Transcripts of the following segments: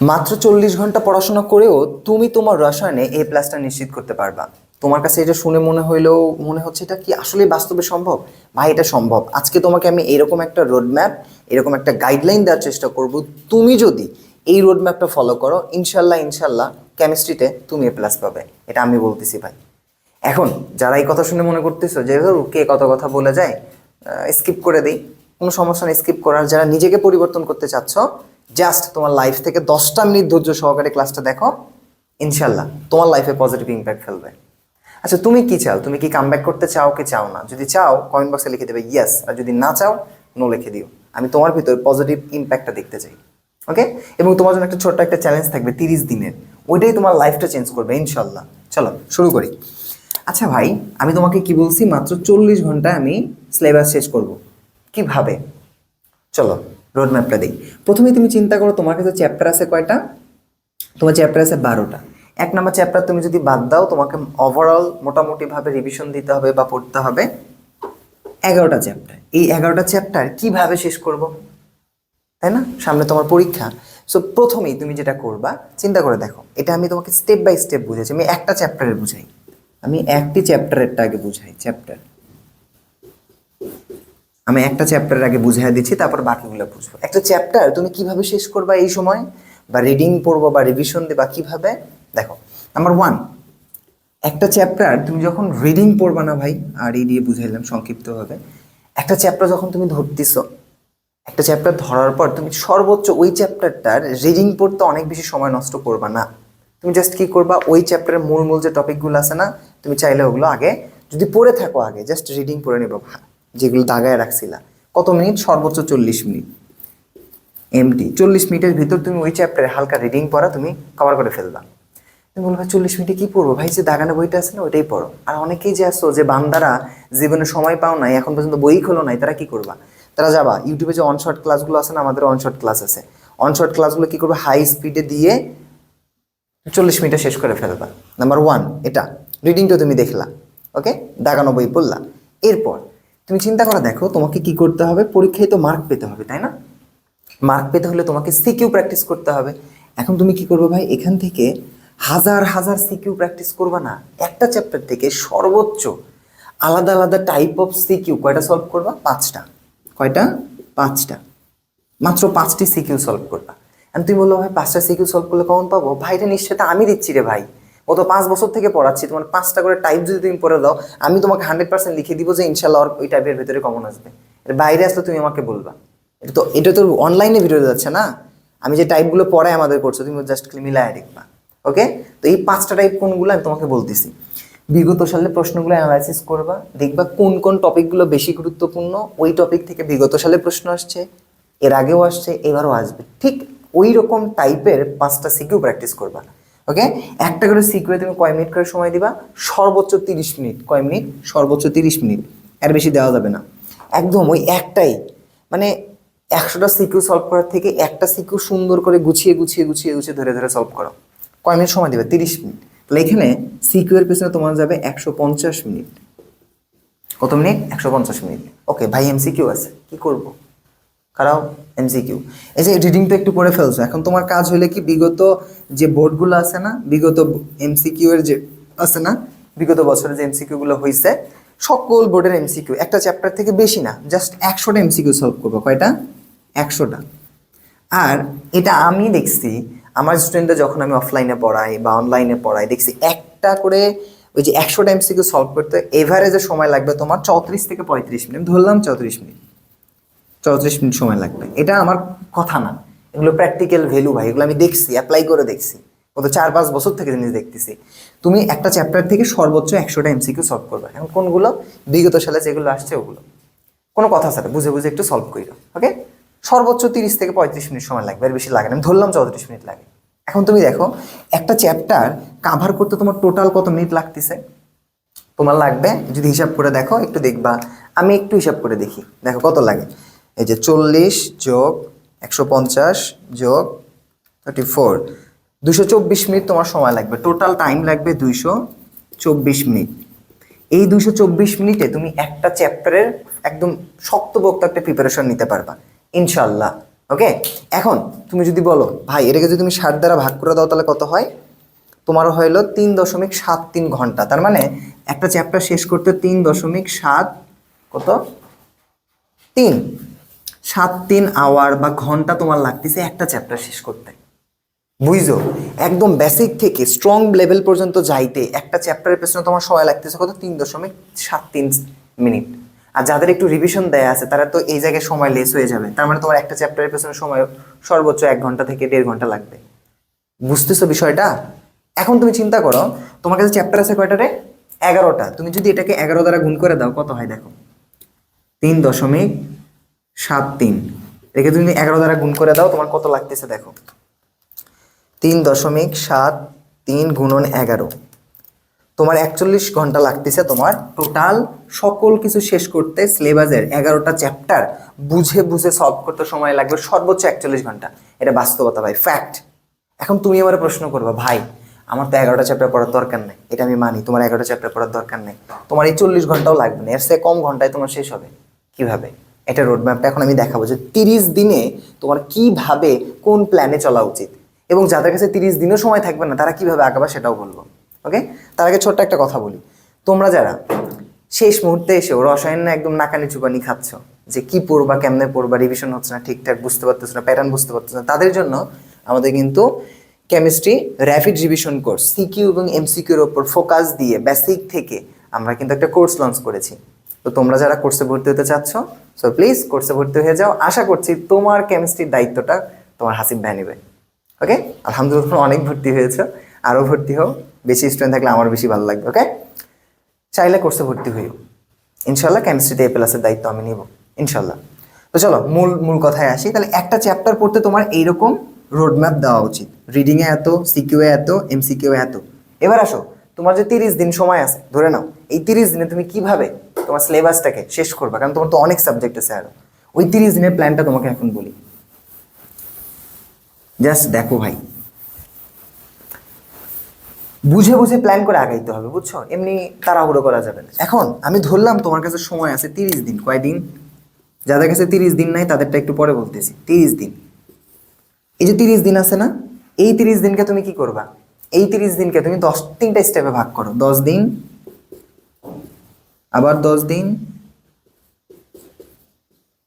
মাত্র চল্লিশ ঘণ্টা পড়াশোনা করেও তুমি তোমার রসায়নে এ প্লাসটা নিশ্চিত করতে পারবা। তোমার কাছে এটা শুনে মনে হইলেও মনে হচ্ছে এটা কি আসলে বাস্তবে সম্ভব? ভাই, এটা সম্ভব। আজকে তোমাকে আমি এরকম একটা রোড ম্যাপ এরকম একটা গাইডলাইন দেওয়ার চেষ্টা করব। তুমি যদি এই রোড ম্যাপটা ফলো করো, ইনশাল্লাহ ইনশাল্লাহ কেমিস্ট্রিতে তুমি এ প্লাস পাবে। এটা আমি বলতেছি ভাই। এখন যারা এই কথা শুনে মনে করতেছো যে ধরো কে কত কথা বলে যায়? স্কিপ করে দিই। কোনো সমস্যা নেই স্কিপ করার। যারা নিজেকে পরিবর্তন করতে চাচ্ছ জাস্ট তোমার লাইফ থেকে দশটা মিনিট ধৈর্য সহকারে ক্লাসটা দেখো ইনশাল্লাহ তোমার লাইফে পজিটিভ ইম্প্যাক্ট ফেলবে। আচ্ছা তুমি কি চাও? তুমি কি কামব্যাক করতে চাও কি চাও না? যদি চাও কমেন্ট বক্সে লিখে দেবে ইয়েস আর যদি না চাও নো লিখে দিও। আমি তোমার ভিতর পজিটিভ ইম্প্যাক্টটা দেখতে চাই ওকে এবং তোমার জন্য একটা ছোট্ট একটা চ্যালেঞ্জ থাকবে তিরিশ দিনের। ওইটাই তোমার লাইফটা চেঞ্জ করবে ইনশাল্লাহ চলো, শুরু করি। আচ্ছা ভাই, আমি তোমাকে কি বলছি? মাত্র চল্লিশ ঘন্টায় আমি সিলেবাস শেষ করব। কীভাবে? চলো। রোড ম্যাপটা দিই। প্রথমে তুমি চিন্তা করো তোমার কাছে চ্যাপ্টার আছে কয়টা? তোমার চ্যাপ্টার আছে বারোটা। এক নম্বর চ্যাপ্টার তুমি যদি বাদ দাও, তোমাকে ওভারঅল মোটামুটিভাবে রিভিশন দিতে হবে বা পড়তে হবে এগারোটা চ্যাপ্টার এই এগারোটা চ্যাপ্টার কীভাবে শেষ করব? তাই না? সামনে তোমার পরীক্ষা। সো প্রথমেই তুমি যেটা করবা, চিন্তা করে দেখো। এটা আমি তোমাকে স্টেপ বাই স্টেপ বুঝেছি আমি একটা চ্যাপ্টারের বুঝাই। আমি একটি চ্যাপ্টারেরটা আগে বুঝাই চ্যাপ্টার আমি একটা চ্যাপ্টার আগে বুঝাই দিচ্ছি, তারপর বাকিগুলো বুঝব। একটা চ্যাপ্টার তুমি কীভাবে শেষ করবা এই সময়? বা রিডিং পড়ব বা রিভিশন দেবা কীভাবে? দেখো নাম্বার ওয়ান একটা চ্যাপ্টার তুমি যখন রিডিং পড়বা না ভাই, আর এই দিয়ে বুঝাইলাম সংক্ষিপ্তভাবে, একটা চ্যাপ্টার যখন তুমি ধরতেছো, একটা চ্যাপ্টার ধরার পর তুমি সর্বোচ্চ ওই চ্যাপ্টারটার রিডিং পড়তে অনেক বেশি সময় নষ্ট করবা না। তুমি জাস্ট কি করবা, ওই চ্যাপ্টারের মূল মূল যে টপিকগুলো আছে না, তুমি চাইলে ওগুলো আগে, যদি পড়ে থাকো আগে জাস্ট রিডিং পড়ে নেব। যেগুলো দাগায় রাখছিলা। কত মিনিট? সর্বোচ্চ চল্লিশ মিনিট। এমটি চল্লিশ মিনিটের ভিতর তুমি ওই চ্যাপ্টারে হালকা রিডিং পড়া, তুমি কভার করে ফেলবা। তুমি বলবে, চল্লিশ মিনিটে কি পড়ব? ভাই, যে দাগানো বইটা আছে না, ওইটাই পড়ো। আর অনেকেই যে আসো যে বান্দারা জীবনে সময় পাও নাই, এখন পর্যন্ত বই খোলো নাই, তারা কি করবা? তারা যাবা। ইউটিউবে যে অনশর্ট ক্লাসগুলো আছে না, আমাদের অনশর্ট ক্লাস আছে। অনশর্ট ক্লাসগুলো কি করবে? হাই স্পিডে দিয়ে চল্লিশ মিনিটে শেষ করে ফেলবা। নাম্বার ওয়ান এটা। রিডিংটা তুমি দেখলা ওকে দাগানো বই পড়লা। এরপর তুমি চিন্তা করে, দেখো তোমাকে কি করতে হবে? পরীক্ষায় তো মার্ক পেতে হবে, তাই না? মার্ক পেতে হলে তোমাকে সিকিউ প্র্যাকটিস করতে হবে। এখন তুমি কি করবে ভাই? এখান থেকে হাজার হাজার সিকিউ প্র্যাকটিস করবা না, একটা চ্যাপ্টার থেকে সর্বোচ্চ আলাদা আলাদা টাইপ অফ সিকিউ কয়টা সলভ করবা? পাঁচটা। কয়টা? পাঁচটা। মাত্র পাঁচটি সিকিউ সলভ করবা। আর তুমি বলল, ভাই, পাঁচটা সিকিউ সলভ করলে কখন পাবো? ভাইটা নিশ্চয়তা আমি দিচ্ছি রে ভাই। ও তো পাঁচ বছর থেকে পড়াচ্ছি, তোমার পাঁচটা করে টাইপ যদি তুমি পড়ে দাও, আমি তোমাকে হান্ড্রেড পার্সেন্ট লিখে দিব যে ইনশাল্লাহ ওই টাইপের ভেতরে কমন আসবে। এর বাইরে আসলে তুমি আমাকে বলবা। এটা তো এটা তো অনলাইনে ভিডিও যাচ্ছে না? আমি যে টাইপগুলো পড়াই আমাদের করছ, তুমি জাস্ট মিলায় দেখবা। ওকে তো এই পাঁচটা টাইপ কোনগুলো আমি তোমাকে বলতেছি। বিগত সালে প্রশ্নগুলো অ্যানালাইসিস করবা, দেখবা কোন কোন টপিকগুলো বেশি গুরুত্বপূর্ণ, ওই টপিক থেকে বিগত সালে প্রশ্ন আসছে, এর আগেও আসছে, এবারও আসবে। ঠিক ওই রকম টাইপের পাঁচটা সিকিউ প্র্যাকটিস করবা। ওকে একটা করে সিকিউয়ে তুমি কয় মিনিট করে সময় দিবা? সর্বোচ্চ তিরিশ মিনিট কয় মিনিট সর্বোচ্চ তিরিশ মিনিট এর বেশি দেওয়া যাবে না। একদম ওই একটাই। মানে একশোটা সিকিউ সলভ করার থেকে একটা সিকিউ সুন্দর করে গুছিয়ে গুছিয়ে গুছিয়ে গুছিয়ে ধরে ধরে সলভ করো। কয় মিনিট সময় দেবে? তিরিশ মিনিট তাহলে এখানে সিকিউ এর পেছনে তোমার যাবে একশো পঞ্চাশ মিনিট কত মিনিট একশো পঞ্চাশ মিনিট ওকে ভাই এম সিকিউ আছে। কি করব? কারাও এমসিকিউ এই যে রিডিংটা একটু করে ফেলছো, এখন তোমার কাজ হলে কি বিগত যে বোর্ডগুলো আছে না, বিগত এমসিকিউ এর যে আছে না, বিগত বছরে যে এমসিকিউ গুলো হয়েছে সকল বোর্ডের এমসিকিউ একটা চ্যাপ্টার থেকে বেশি না জাস্ট একশোটা এমসিকিউ সলভ করব। কয়টা? একশোটা। আর এটা আমি দেখছি, আমার স্টুডেন্টরা যখন আমি অফলাইনে পড়াই বা অনলাইনে পড়াই, দেখছি একটা করে ওই যে একশোটা এমসিকিউ সলভ করতে এভারেজে সময় লাগবে তোমার চৌত্রিশ থেকে পঁয়ত্রিশ মিনিট। ধরলাম চৌত্রিশ মিনিট। চৌত্রিশ মিনিট সময় লাগবে। এটা আমার কথা না। এগুলো প্র্যাকটিক্যাল ভ্যালু ভাই, এগুলো আমি দেখছি অ্যাপ্লাই করে দেখছি। গত চার পাঁচ বছর থেকে জিনিস দেখতেছি। তুমি একটা চ্যাপ্টার থেকে সর্বোচ্চ একশোটা এমসিকিউ সলভ করবে। এখন কোনগুলো? বিগত সালে যেগুলো আসছে ওগুলো। কোনো কথা স্যার বুঝে বুঝে একটু সলভ করি ওকে সর্বোচ্চ তিরিশ থেকে পঁয়ত্রিশ মিনিট সময় লাগবে আর বেশি লাগে না। আমি ধরলাম চৌত্রিশ মিনিট লাগে। এখন তুমি দেখো, একটা চ্যাপ্টার কাভার করতে তোমার টোটাল কত মিনিট লাগতেছে? তোমার লাগবে, যদি হিসাব করে দেখো, একটু দেখবা। আমি একটু হিসাব করে দেখি। দেখো কত লাগে। এই যে চল্লিশ যোগ একশো পঞ্চাশ যোগ থার্টি ফোর, দুশো চব্বিশ মিনিট তোমার সময় লাগবে। টোটাল টাইম লাগবে দুইশো চব্বিশ মিনিট। এই দুইশো চব্বিশ মিনিটে তুমি একটা চ্যাপ্টারের একদম শক্তপোক্ত একটা প্রিপারেশন নিতে পারবা। ইনশাল্লাহ ওকে এখন তুমি যদি বলো, ভাই, এটাকে যদি তুমি ষাট দ্বারা ভাগ করে দাও, তাহলে কত হয়? তোমারও হইল তিন দশমিক সাত তিন ঘণ্টা। তার মানে একটা চ্যাপ্টার শেষ করতে তিন দশমিক সাত কত? তিন। সাত তিন আওয়ার বা ঘণ্টা তোমার লাগতেছে একটা চ্যাপ্টার শেষ করতে। বুঝছ? একদম বেসিক থেকে স্ট্রং লেভেল পর্যন্ত যাইতে একটা চ্যাপ্টারের পেছনে তোমার সময় লাগতেছে কত? তিন দশমিক সাত তিন মিনিট আর যাদের একটু রিভিশন দেয়া আছে, তারা তো এই জায়গায় সময় লেস হয়ে যাবে। তার মানে তোমার একটা চ্যাপ্টারের পেছনে সময় সর্বোচ্চ এক ঘণ্টা থেকে দেড় ঘণ্টা লাগবে। বুঝতেছো বিষয়টা? এখন তুমি চিন্তা করো, তোমার কাছে চ্যাপ্টার আছে কয়টা রে এগারোটা। তুমি যদি এটাকে এগারো দ্বারা গুণ করে দাও, কত হয় দেখো? তিন দশমিক সাত তিন এটাকে তুমি এগারো দ্বারা গুণ করে দাও, তোমার কত লাগতেছে দেখো। তিন দশমিক সাত তিন গুণন এগারো। তোমার একচল্লিশ ঘণ্টা লাগতেছে তোমার টোটাল সকল কিছু শেষ করতে সিলেবাসের এগারোটা চ্যাপ্টার বুঝে বুঝে সলভ করতে সময় লাগবে সর্বোচ্চ একচল্লিশ ঘণ্টা। এটা বাস্তবতা ভাই ফ্যাক্ট এখন তুমি আমার প্রশ্ন করবা, ভাই, আমার তো এগারোটা চ্যাপ্টার পড়ার দরকার নেই। এটা আমি মানি, তোমার এগারোটা চ্যাপ্টার পড়ার দরকার নেই। তোমার এই চল্লিশ ঘন্টাও লাগবে না, এর চেয়ে কম ঘন্টায় তোমার শেষ হবে। কীভাবে? এটা রোডম্যাপটা এখন আমি দেখাবো যে তিরিশ দিনে তোমার কীভাবে কোন প্ল্যানে চলা উচিত। এবং যাদের কাছে তিরিশ দিনও সময় থাকবে না, তারা কীভাবে আগাবে সেটাও বলব। ওকে তার আগে ছোট্ট একটা কথা বলি। তোমরা যারা শেষ মুহূর্তে এসেও রসায়ন না একদম নাকানি চুপানি খাচ্ছ, যে কি পড়বা, কেমনে পড়বা রিভিশন হচ্ছে না, ঠিকঠাক বুঝতে পারতেছ না প্যাটার্ন বুঝতে পারতেছ না, তাদের জন্য আমাদের কিন্তু chemistry rapid revision course C Q এবং এমসিকিউর ওপর ফোকাস দিয়ে বেসিক থেকে আমরা কিন্তু একটা কোর্স লঞ্চ করেছি। তো তোমরা যারা কোর্সে ভর্তি হতে চাচ্ছ সো প্লিজ কোর্সে ভর্তি হয়ে যাও। আশা করছি তোমার কেমিস্ট্রির দায়িত্বটা তোমার হাসিব ভাই নেবে। ওকে আলহামদুলিল্লাহ অনেক ভর্তি হয়েছে। আরও ভর্তি হও। বেশি স্টুডেন্ট থাকলে আমার বেশি ভালো লাগবে ওকে চাইলে কোর্সে ভর্তি হইও। ইনশাল্লাহ কেমিস্ট্রিতে এ প্লাসের দায়িত্ব আমি নিব ইনশাল্লাহ তো চলো, মূল মূল কথায় আসি। তাহলে একটা চ্যাপ্টার পড়তে তোমার এইরকম রোডম্যাপ দেওয়া উচিত। রিডিংয়ে এত সিকিউয়ে এত এমসিকিউ এত। এবার আসো। তোমার যে তিরিশ দিন সময় আছে, ধরে নাও, এই তিরিশ দিনে তুমি কীভাবে তোমার সিলেবাসটাকে শেষ করবে? কারণ তোমার তো অনেক সাবজেক্ট আছে আরও। ওই তিরিশ দিনের প্ল্যানটা তোমাকে এখন বলি। জাস্ট দেখো ভাই। বুঝে বুঝে প্ল্যান করে আগাইতে হবে, বুঝছ? এমনি তাড়াহুড়ো করা যাবে না। এখন আমি ধরলাম তোমার কাছে সময় আছে তিরিশ দিন। কয়দিন যাদের কাছে তিরিশ দিন নাই, তাদেরটা একটু পরে বলতেছি। তিরিশ দিন। এই যে তিরিশ দিন আছে না, এই তিরিশ দিনকে তুমি কি করবা? এই তিরিশ দিনকে তুমি দশ, তিনটা স্টেপে ভাগ করো। দশ দিন, আবার দশ দিন,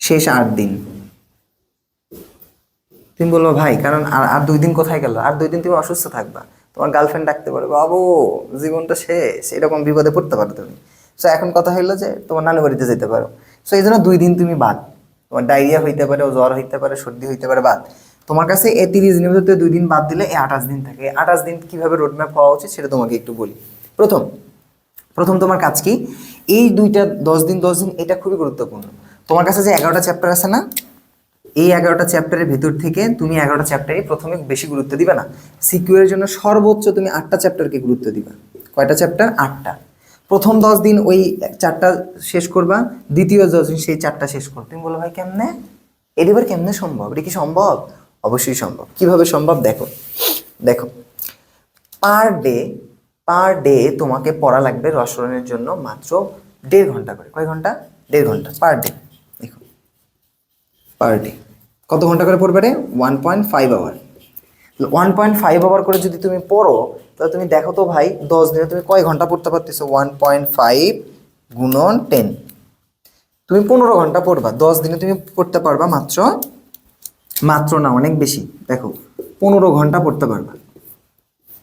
শেষ আট দিন। তুমি বলব, ভাই, কারণ আর আর দুই দিন কোথায় গেল? আর দুই দিন তুমি অসুস্থ থাকবা। তোমার গার্লফ্রেন্ড ডাকতে পারে বাবু, জীবনটা শেষ। এরকম বিপদে পড়তে পারো তুমি। সো এখন কথা হইল যে, তোমার নানু বাড়িতে যেতে পারো। সো এই জন্য দুই দিন তুমি বাদ। তোমার ডায়রিয়া হইতে পারে, জ্বর হইতে পারে, সর্দি হইতে পারে, বাদ। তোমার কাছে এই তিরিশ দিনের ভিতরে দুই দিন বাদ দিলে এই আঠাশ দিন থাকে। আঠাশ দিন কীভাবে রোডম্যাপ হওয়া উচিত সেটা তোমাকে একটু বলি। প্রথম প্রথম তোমার কাজ কি? এই দুইটা দশ দিন দশ দিন, এটা খুবই গুরুত্বপূর্ণ। তোমার কাছে যে এগারোটা চ্যাপ্টার আছে না, এই এগারোটা চ্যাপ্টারের ভেতর থেকে তুমি এগারোটা চ্যাপ্টারে প্রথমে বেশি গুরুত্ব দিবে না। সিকিউরের জন্য সর্বোচ্চ তুমি আটটা চ্যাপ্টারকে গুরুত্ব দিবা। কয়টা চ্যাপ্টার আটটা। প্রথম দশ দিন ওই চারটা শেষ করবা, দ্বিতীয় দশ দিন সেই চারটা শেষ করবা। তুমি বলো ভাই, কেমনে? এর এবার কেমনে সম্ভব? এটা কি সম্ভব? অবশ্যই সম্ভব। কীভাবে সম্ভব? দেখো দেখো পার ডে পার ডে তোমাকে পড়া লাগবে রসায়নের জন্য মাত্র দেড় ঘণ্টা করে। কয় ঘণ্টা? দেড় ঘণ্টা পার ডে দেখো পার ডে কত ঘণ্টা করে পড়বে রে? One point five hour one point five hour করে যদি তুমি পড়ো, তাহলে তুমি দেখো তো ভাই, দশ দিনে তুমি কয় ঘণ্টা পড়তে পারতেছো? ওয়ান পয়েন্ট ফাইভ গুণন টেন তুমি পনেরো ঘণ্টা পড়বা, দশ দিনে তুমি পড়তে পারবা মাত্র মাত্র না, অনেক বেশি। দেখো, পনেরো ঘণ্টা পড়তে পারবা।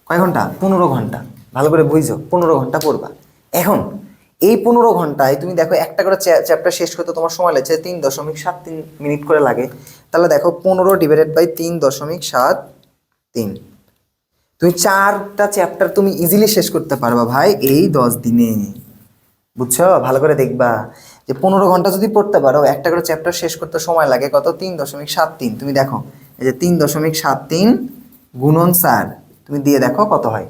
কয় ঘণ্টা? পনেরো ঘণ্টা। ভালো করে বুঝছ পনেরো ঘণ্টা পড়বা। এখন, এই পনেরো ঘন্টায় তুমি দেখো, একটা করে চ্যাপ্টার শেষ করতে তোমার সময় লাগছে তিন দশমিক সাত তিন মিনিট করে লাগে। তাহলে দেখো, পনেরো ডিভাইডেড বাই তিন দশমিক সাত তিন। তুমি চারটা চ্যাপ্টার তুমি ইজিলি শেষ করতে পারবা ভাই, এই দশ দিনে। বুঝছ? ভালো করে দেখবা। যে পনেরো ঘণ্টা যদি পড়তে পারো, একটা করে চ্যাপ্টার শেষ করতে সময় লাগে কত? তিন দশমিক সাত তিন। তুমি দেখো, এই যে তিন দশমিক সাত তিন গুণন চার, তুমি দিয়ে দেখো কত হয়?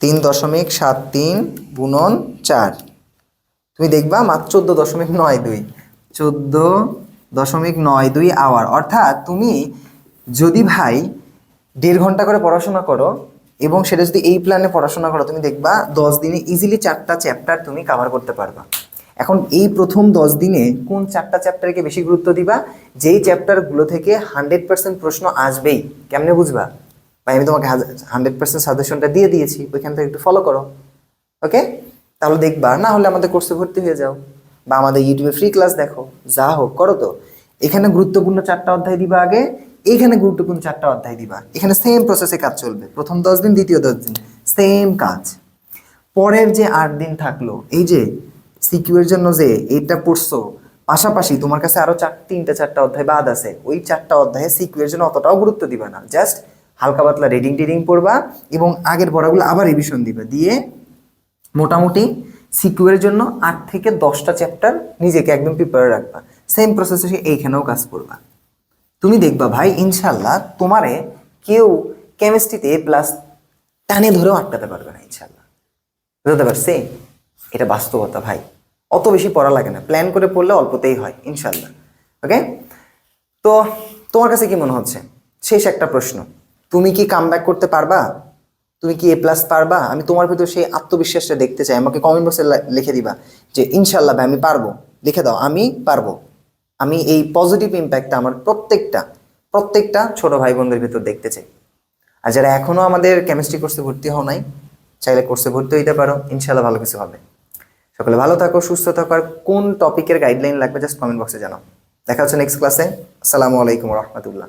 তিন দশমিক সাত তিন গুণন চার। তুমি দেখবা মাত্র চোদ্দ দশমিক নয় দুই। চোদ্দ দশমিক নয় দুই আওয়ার অর্থাৎ তুমি যদি ভাই দেড় ঘণ্টা করে পড়াশোনা করো এবং সেটা যদি এই প্ল্যানে পড়াশোনা করো, তুমি দেখবা দশ দিনে ইজিলি চারটা চ্যাপ্টার তুমি কাভার করতে পারবা। এখন এই প্রথম দশ দিনে কোন চারটা চ্যাপ্টারকে বেশি গুরুত্ব দিবা? যেই চ্যাপ্টারগুলো থেকে হান্ড্রেড পার্সেন্ট প্রশ্ন আসবেই। কেমনে বুঝবা? ভাই, আমি তোমাকে হান্ড্রেড পার্সেন্ট সাজেশনটা দিয়ে দিয়েছি, ওইখান থেকে একটু ফলো করো। ওকে তাহলে দেখবা, না হলে আমাদের কোর্সে ভর্তি হয়ে যাও। বা আমাদের ইউটিউবে ফ্রি ক্লাস দেখো, যা হোক, করো তো। এখানে গুরুত্বপূর্ণ চারটা অধ্যায় দিবা আগে। এইখানে গুরুত্বপূর্ণ চারটা অধ্যায় দিবা। এখানে সেম প্রসেসে কাজ চলবে। প্রথম দশ দিন, দ্বিতীয় দশ দিন। সেম কাজ। পরের যে আট দিন থাকল, এই যে সিকিউ এর জন্য যে এইটা পড়ছো, পাশাপাশি তোমার কাছে আরও চার, তিনটা, চারটা অধ্যায় বাদ আছে। ওই চারটা অধ্যায়ে সিকিউ এর জন্য অতটাও গুরুত্ব দিবে না। জাস্ট হালকা পাতলা রিডিং টিডিং পড়বা এবং আগের পড়াগুলো আবার রিভিশন দিবে। দিয়ে মোটামুটি সিকিউরের জন্য আট থেকে দশটা চ্যাপ্টার নিজেকে একদম প্রিপেয়ার রাখবা। সেম প্রসেসে এইখানেও কাজ করবা। তুমি দেখবা ভাই ইনশাল্লাহ তোমারে কেউ কেমিস্ট্রিতে প্লাস টানে ধরেও আটকাতে পারবে না ইনশাল্লাহ বুঝতে পারছি? এটা বাস্তবতা ভাই। অত বেশি পড়া লাগে না। প্ল্যান করে পড়লে অল্পতেই হয় ইনশাল্লাহ ওকে তো তোমার কাছে কি মনে হচ্ছে? শেষ একটা প্রশ্ন। তুমি কি কাম করতে পারবা? তুমি কি এ প্লাস পারবা? আমি তোমার ভিতর সেই আত্মবিশ্বাসটা দেখতে চাই। আমাকে কমেন্ট বক্সে লিখে দিবা যে ইনশাল্লাহ ভাই, আমি পারব। লিখে দাও, আমি পারব। আমি এই পজিটিভ ইম্প্যাক্টটা আমার প্রত্যেকটা প্রত্যেকটা ছোট ভাই বোনদের ভিতর দেখতে চাই। আর যারা এখনও আমাদের কেমিস্ট্রি কোর্সে ভর্তি হও নাই, চাইলে কোর্সে ভর্তি হইতে পারো ইনশাল্লাহ ভালো কিছু হবে। সকলে ভালো থাকো, সুস্থ থাকো, আর কোন টপিকের গাইডলাইন লাগবে জাস্ট কমেন্ট বক্সে জানাও। দেখা হচ্ছে নেক্সট ক্লাসে আসসালামু আলাইকুম রহমতুল্লাহ।